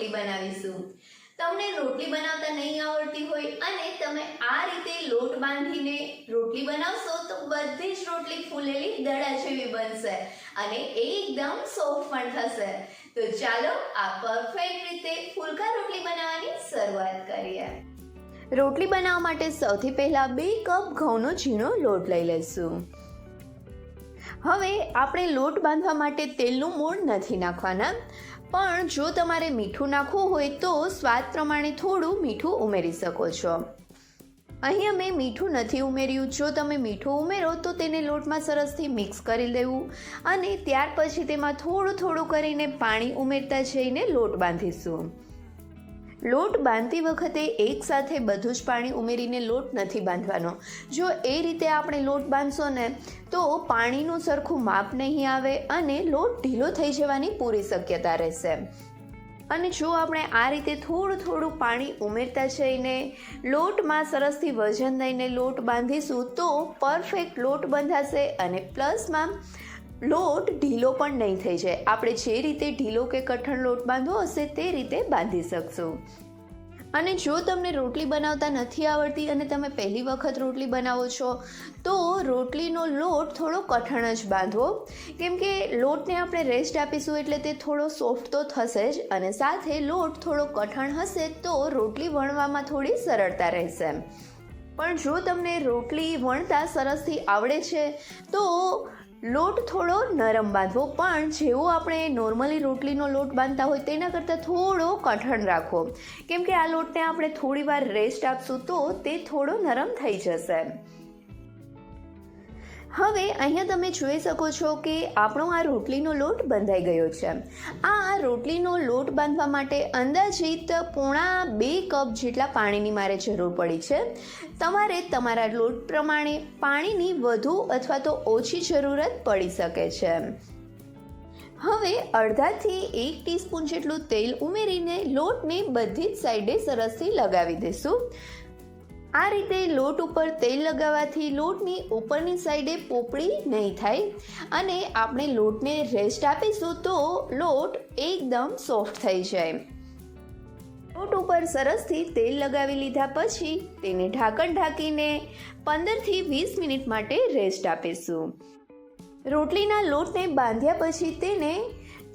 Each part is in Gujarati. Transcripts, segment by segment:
રોટલી બનાવીશું. તમને રોટલી બનાવતા નહીં આવડતી હોય અને તમે આ રીતે લોટ બાંધીને રોટલી બનાવશો તો બધી જ રોટલી ફૂલેલી દડા જેવી બનશે અને એકદમ સોફ્ટ પણ થશે. તો ચાલો આ પરફેક્ટ રીતે ફૂલકા રોટલી બનાવવાની શરૂઆત કરીએ. રોટલી બનાવવા માટે સૌથી પહેલાં બે કપ ઘઉંનો ઝીણો લોટ લઈ લઈશું. હવે આપણે લોટ બાંધવા માટે તેલનું મૂળ નથી નાખવાના. પણ જો તમારે મીઠું નાખવું હોય તો સ્વાદ પ્રમાણે થોડું મીઠું ઉમેરી શકો છો. અહીં અમે મીઠું નથી ઉમેર્યું. જો તમે મીઠું ઉમેરો તો તેને લોટમાં સરસથી મિક્સ કરી લેવું અને ત્યાર પછી તેમાં થોડું થોડું કરીને પાણી ઉમેરતા જઈને લોટ બાંધીશું. લોટ બાંધતી વખતે એકસાથે બધું જ પાણી ઉમેરીને લોટ નથી બાંધવાનો. જો એ રીતે આપણે લોટ બાંધશો ને, તો પાણીનું સરખું માપ નહીં આવે અને લોટ ઢીલો થઈ જવાની પૂરી શક્યતા રહેશે. અને જો આપણે આ રીતે થોડું થોડું પાણી ઉમેરતા જઈને લોટમાં સરસથી વજન દઈને લોટ બાંધીશું, તો પરફેક્ટ લોટ બંધાશે અને પ્લસમાં લોટ ઢીલો પણ નહીં થઈ જાય. આપણે જે રીતે ઢીલો કે કઠણ લોટ બાંધવો હશે તે રીતે બાંધી શકશું. અને જો તમને રોટલી બનાવતા નથી આવડતી અને તમે પહેલી વખત રોટલી બનાવો છો, તો રોટલીનો લોટ થોડો કઠણ જ બાંધવો કેમ કે લોટને આપણે રેસ્ટ આપીશું એટલે તે થોડો સોફ્ટ તો થશે જ અને સાથે લોટ થોડો કઠણ હશે તો રોટલી વણવામાં થોડી સરળતા રહેશે. પણ જો તમને રોટલી વણતા સરસથી આવડે છે, તો લોટ થોડો નરમ બાંધવો, પણ જેવો આપણે નોર્મલી રોટલીનો લોટ બાંધતા હોય તેના કરતાં થોડો કઠણ રાખવો. કેમ કે આ લોટને આપણે થોડી વાર રેસ્ટ આપશું તો તે થોડો નરમ થઈ જશે. હવે અહીંયા તમે જોઈ શકો છો કે આપણો આ રોટલીનો લોટ બંધાઈ ગયો છે. આ રોટલીનો લોટ બાંધવા માટે અંદાજિત પોણા બે કપ જેટલા પાણીની મારે જરૂર પડી છે. તમારે તમારા લોટ પ્રમાણે પાણીની વધુ અથવા તો ઓછી જરૂરત પડી શકે છે. હવે અડધાથી એક ટીસ્પૂન જેટલું તેલ ઉમેરીને લોટને બધી જ સાઈડે સરસથી લગાવી દઈશું. આ રીતે લોટ ઉપર તેલ લગાવવાથી લોટની ઉપરની સાઈડે પોપડી નહીં થાય અને આપણે લોટને રેસ્ટ આપીશું તો લોટ એકદમ સોફ્ટ થઈ જાય. લોટ ઉપર સરસથી તેલ લગાવી લીધા પછી તેને ઢાંકણ ઢાંકીને પંદરથી વીસ મિનિટ માટે રેસ્ટ આપીશું. રોટલીના લોટને બાંધ્યા પછી તેને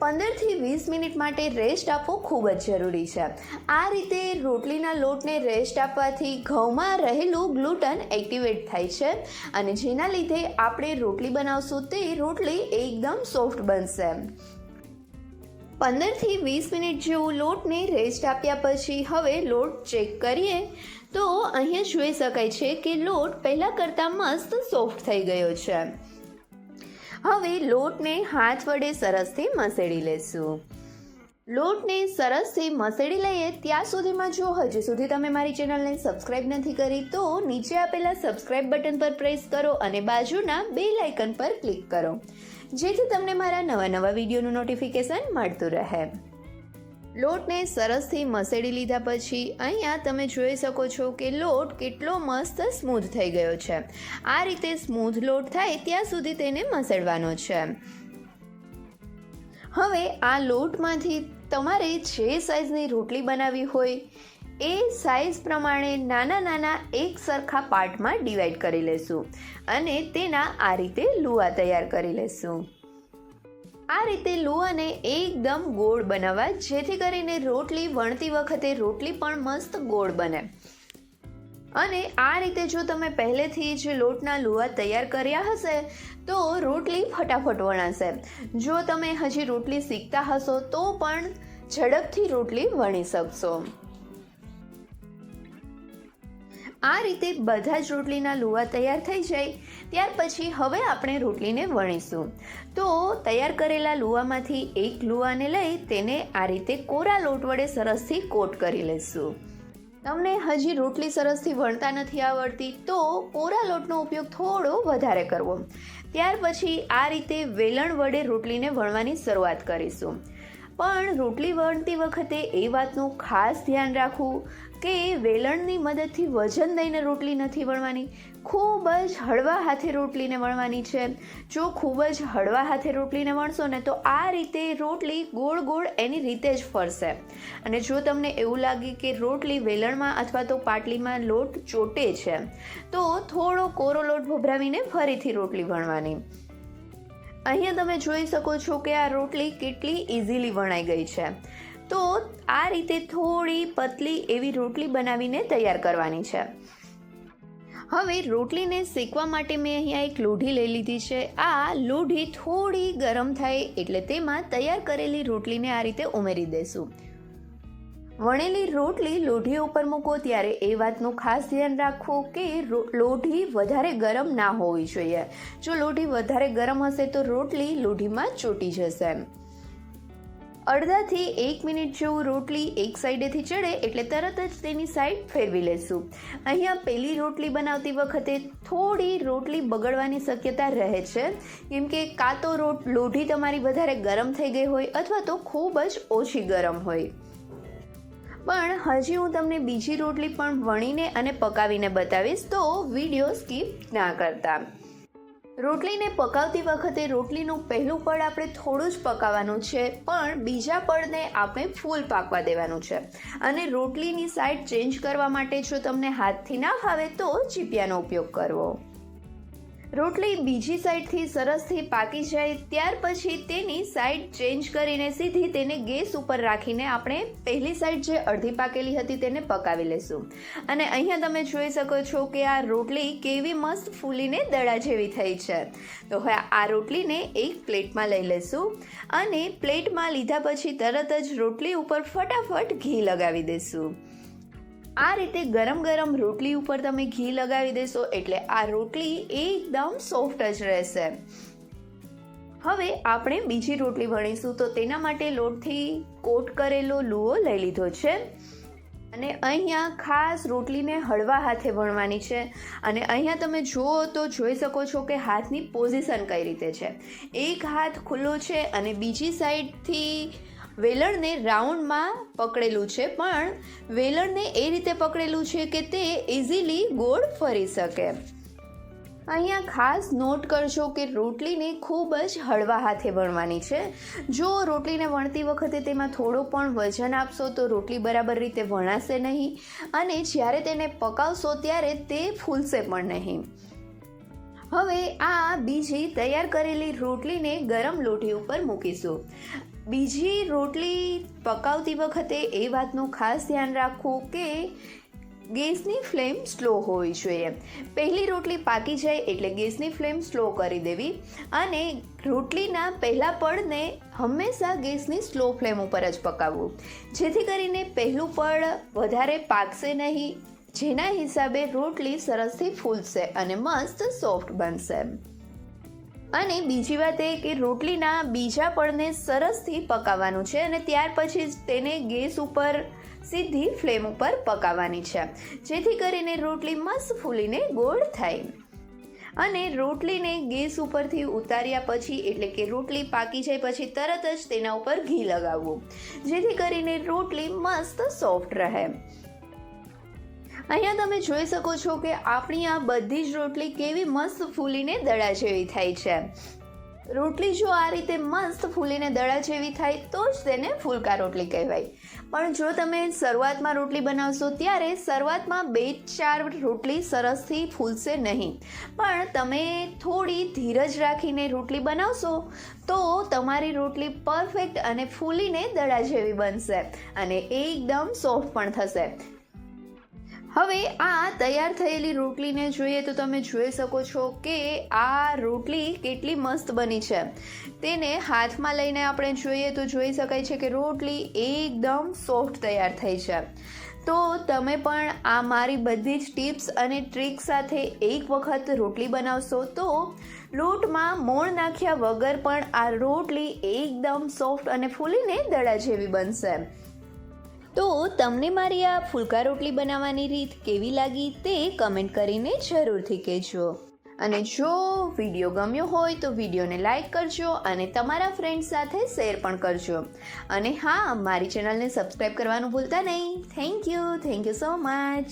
પંદરથી વીસ મિનિટ માટે રેસ્ટ આપવો ખૂબ જ જરૂરી છે. આ રીતે રોટલીના લોટને રેસ્ટ આપવાથી ઘઉંમાં રહેલું ગ્લુટન એક્ટિવેટ થાય છે અને જેના લીધે આપણે રોટલી બનાવશું તે રોટલી એકદમ સોફ્ટ બનશે. પંદરથી વીસ મિનિટ જેવું લોટને રેસ્ટ આપ્યા પછી હવે લોટ ચેક કરીએ. તો અહીંયા જોઈ શકાય છે કે લોટ પહેલાં કરતાં મસ્ત સોફ્ટ થઈ ગયો છે. હવે લોટને હાથ વડે સરસથી મસેડી લેશું. લોટને સરસથી મસેડી લઈએ ત્યાં સુધીમાં જો હજુ સુધી તમે મારી ચેનલને સબસ્ક્રાઇબ નથી કરી તો નીચે આપેલા સબસ્ક્રાઇબ બટન પર પ્રેસ કરો અને બાજુના બે લાઇકન પર ક્લિક કરો. જેથી તમને મારા નવા નવા વિડીયોનું નોટિફિકેશન મળતું રહે. લોટને સરસથી મસેડી લીધા પછી અહીંયા તમે જોઈ શકો છો કે લોટ કેટલો મસ્ત સ્મૂધ થઈ ગયો છે. આ રીતે સ્મૂધ લોટ થાય ત્યાં સુધી તેને મસેડવાનો છે. હવે આ લોટમાંથી તમારે જે સાઈઝની રોટલી બનાવવી હોય, એ સાઈઝ પ્રમાણે નાના નાના એક સરખા પાર્ટમાં ડિવાઈડ કરી લેશું અને તેના આ રીતે લુવા તૈયાર કરી લેશું. આ રીતે લુઆને એકદમ ગોળ બનાવવા, જેથી કરીને રોટલી વણતી વખતે રોટલી પણ મસ્ત ગોળ બને. અને આ રીતે જો તમે પહેલેથી જ લોટના લુઆ તૈયાર કર્યા હશે, તો રોટલી ફટાફટ વણાશે. જો તમે હજી રોટલી શીખતા હશો, તો પણ ઝડપથી રોટલી વણી શકશો. આ રીતે બધા જ રોટલીના લુવા તૈયાર થઈ જાય. ત્યાર પછી હવે આપણે રોટલીને વણીશું. તો તૈયાર કરેલા લુવામાંથી એક લુવાને લઈ તેને આ રીતે કોરા લોટ વડે સરસથી કોટ કરી લઈશું તમને હજી રોટલી સરસથી વણતા નથી આવડતી, તો કોરા લોટનો ઉપયોગ થોડો વધારે કરવો. ત્યાર પછી આ રીતે વેલણ વડે રોટલીને વણવાની શરૂઆત કરીશું. પણ રોટલી વણતી વખતે એ વાતનું ખાસ ધ્યાન રાખવું કે વેલણની મદદથી વજન દઈને રોટલી નથી વણવાની. ખૂબ જ હળવા હાથે રોટલીને વણવાની છે. જો ખૂબ જ હળવા હાથે રોટલીને વણશો ને તો આ રીતે રોટલી ગોળ ગોળ એની રીતે જ ફરશે. અને જો તમને એવું લાગે કે રોટલી વેલણમાં અથવા તો પાટલીમાં લોટ ચોટે છે, તો થોડો કોરો લોટ ભભરાવીને ફરીથી રોટલી વણવાની. અહીંયા તમે જોઈ શકો છો કે આ રોટલી કેટલી ઇઝીલી વણાઈ ગઈ છે. તો આ રીતે થોડી પતલી એવી રોટલી બનાવીને તૈયાર કરવાની છે. હવે રોટલીને શેકવા માટે મેં અહીંયા એક લોઢી લઈ લીધી છે. આ લોઢી થોડી ગરમ થાય એટલે તેમાં તૈયાર કરેલી રોટલીને આ રીતે ઉમેરી દેશું. વણેલી રોટલી લોઢી ઉપર મૂકો ત્યારે એ વાતનું ખાસ ધ્યાન રાખવું કે લોઢી વધારે ગરમ ના હોવી જોઈએ. જો લોઢી વધારે ગરમ હશે તો રોટલી લોઢીમાં ચોટી જશે. અડધાથી એક મિનિટ જેવું રોટલી એક સાઈડેથી ચડે એટલે તરત જ તેની સાઈડ ફેરવી લેશું. અહીંયા પહેલી રોટલી બનાવતી વખતે થોડી રોટલી બગડવાની શક્યતા રહે છે. કેમ કે કાં તો રોટ, લોઢી તમારી વધારે ગરમ થઈ ગઈ હોય અથવા તો ખૂબ જ ઓછી ગરમ હોય. પણ હજી હું તમને બીજી રોટલી પણ વણીને અને પકાવીને બતાવીશ, તો વીડિયો સ્કીપ ના કરતા. રોટલીને પકાવતી વખતે રોટલીનું પહેલું પડ આપણે થોડું જ પકાવવાનું છે, પણ બીજા પડને આપણે ફૂલ પાકવા દેવાનું છે. અને રોટલીની સાઈડ ચેન્જ કરવા માટે જો તમને હાથથી ના ફાવે તો ચીપિયાનો ઉપયોગ કરવો. રોટલી બીજી સાઈડથી સરસથી પાકી જાય, ત્યાર પછી તેની સાઈડ ચેન્જ કરીને સીધી તેને ગેસ ઉપર રાખીને આપણે પહેલી સાઈડ જે અડધી પાકેલી હતી તેને પકાવી લેશું. અને અહીંયા તમે જોઈ શકો છો કે આ રોટલી કેવી મસ્ત ફૂલીને દડા જેવી થઈ છે. તો હવે આ રોટલીને એક પ્લેટમાં લઈ લેશું અને પ્લેટમાં લીધા પછી તરત જ રોટલી ઉપર ફટાફટ ઘી લગાવી દેશું. આ રીતે ગરમ ગરમ રોટલી ઉપર તમે ઘી લગાવી દેશો એટલે આ રોટલી એકદમ સોફ્ટ જ રહેશે. હવે આપણે બીજી રોટલી વણીશું તો તેના માટે લોટથી કોટ કરેલો લુઓ લઈ લીધો છે. અને અહીંયા ખાસ રોટલીને હળવા હાથે વણવાની છે. અને અહીંયા તમે જુઓ તો જોઈ શકો છો કે હાથની પોઝિશન કઈ રીતે છે. એક હાથ ખુલ્લો છે અને બીજી સાઈડથી વેલણને રાઉન્ડમાં પકડેલું છે, પણ વેલણને એ રીતે પકડેલું છે કે તે ઇઝીલી ગોળ ફરી શકે. અહીંયા ખાસ નોટ કરશો કે રોટલીને ખૂબ જ હળવા હાથે વણવાની છે. જો રોટલીને વણતી વખતે તેમાં થોડો પણ વજન આપશો, તો રોટલી બરાબર રીતે વણાશે નહીં અને જ્યારે તેને પકાવશો ત્યારે તે ફૂલશે પણ નહીં. હવે આ બીજી તૈયાર કરેલી રોટલીને ગરમ લોટી ઉપર મૂકીશું. બીજી રોટલી પકાવતી વખતે એ વાતનું ખાસ ધ્યાન રાખવું કે ગેસની ફ્લેમ સ્લો હોવી જોઈએ. પહેલી રોટલી પાકી જાય એટલે ગેસની ફ્લેમ સ્લો કરી દેવી અને રોટલીના પહેલા પડને હંમેશા ગેસની સ્લો ફ્લેમ ઉપર જ પકાવવું. જેથી કરીને પહેલું પડ વધારે પાકશે નહીં. જેના હિસાબે રોટલી સરસથી ફૂલશે અને મસ્ત સોફ્ટ બનશે. અને બીજી વાત એ કે રોટલીના બીજા પડને સરસથી પકાવવાનું છે અને ત્યાર પછી તેને ગેસ ઉપર સીધી ફ્લેમ ઉપર પકાવવાની છે. જેથી કરીને રોટલી મસ્ત ફૂલીને ગોળ થાય. અને રોટલીને ગેસ ઉપરથી ઉતાર્યા પછી, એટલે કે રોટલી પાકી જાય પછી તરત જ તેના ઉપર ઘી લગાવવું. જેથી કરીને રોટલી મસ્ત સોફ્ટ રહે. અહીંયા તમે જોઈ શકો છો કે આપણી આ બધી જ રોટલી કેવી મસ્ત ફૂલીને દડા જેવી થાય છે. રોટલી જો આ રીતે મસ્ત ફૂલીને દડા જેવી થાય તો જ તેને ફૂલકા રોટલી કહેવાય. પણ જો તમે શરૂઆતમાં રોટલી બનાવશો ત્યારે શરૂઆતમાં બે ચાર રોટલી સરસથી ફૂલશે નહીં. પણ તમે થોડી ધીરજ રાખીને રોટલી બનાવશો તો તમારી રોટલી પરફેક્ટ અને ફૂલીને દડા જેવી બનશે અને એકદમ સોફ્ટ પણ થશે. હવે આ તૈયાર થયેલી રોટલીને જોઈએ તો તમે જોઈ શકો છો કે આ રોટલી કેટલી મસ્ત બની છે. તેને હાથમાં લઈને આપણે જોઈએ તો જોઈ શકાય છે કે રોટલી એકદમ સોફ્ટ તૈયાર થઈ છે. તો તમે પણ આ મારી બધી જ ટિપ્સ અને ટ્રીક સાથે એક વખત રોટલી બનાવશો તો લોટમાં મોણ નાખ્યા વગર પણ આ રોટલી એકદમ સોફ્ટ અને ફૂલીને દડા જેવી બનશે. તો તમને મારી આ ફુલકા રોટલી બનાવવાની રીત કેવી લાગી તે કમેન્ટ કરીને જરૂરથી કહેજો. અને જો વીડિયો ગમ્યો હોય તો વિડીયોને લાઈક કરજો અને તમારા ફ્રેન્ડ્સ સાથે શેર પણ કરજો. અને હા, મારી ચેનલને સબસ્ક્રાઈબ કરવાનું ભૂલતા નહીં. Thank you thank you so much